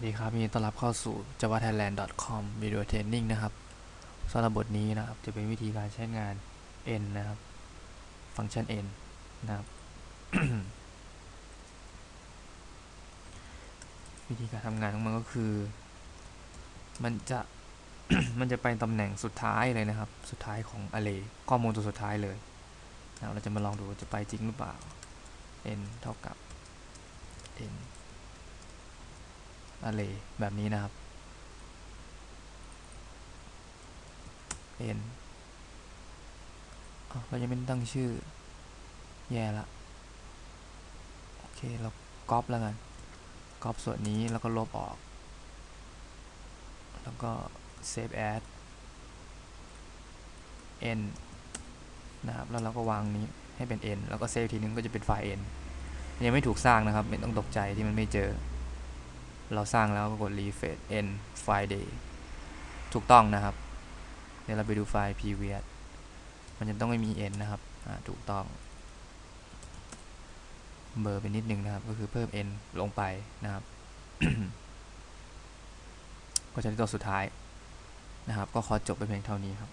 วัสดีครับยินดีต้อนรับเข้าสู่ javathailand.com video training นะครับสำหรับบทนี้นะครับ จะเป็นวิธีการใช้งาน n นะครับ ฟังก์ชัน n นะครับ วิธีการทำงานของมันก็คือ มันจะ มันจะไปตำแหน่งสุดท้ายเลยนะครับ สุดท้ายของ array ข้อมูลตัวสุดท้ายเลยนะครับเราจะมาลองดูจะไปจริงหรือเปล่า n เท่ากับ n array แบบนี้นะครับ n อ้าวเรายังไม่ตั้งชื่อ แย่ละ โอเค เราก๊อปแล้วกัน ก๊อปส่วนนี้แล้วก็ลบออก แล้วก็ save as n นะครับ แล้วเราก็วางนี้ให้เป็น n แล้วก็เซฟทีนึงก็จะเป็นไฟล์ n ยังไม่ถูกสร้างนะครับ ไม่ต้องตกใจที่มันไม่เจอ เราสร้างแล้วก็กด refresh n friday ถูกต้องนะครับ เดี๋ยวเราไปดูไฟล์ previous มันจะต้องไม่มี n นะครับถูกต้อง เบอร์ไปนิดนึงนะครับ ก็คือเพิ่ม n ลงไปนะครับ ก็จะได้ตัวสุดท้ายนะครับ ก็ขอจบไปเพียงเท่านี้ครับ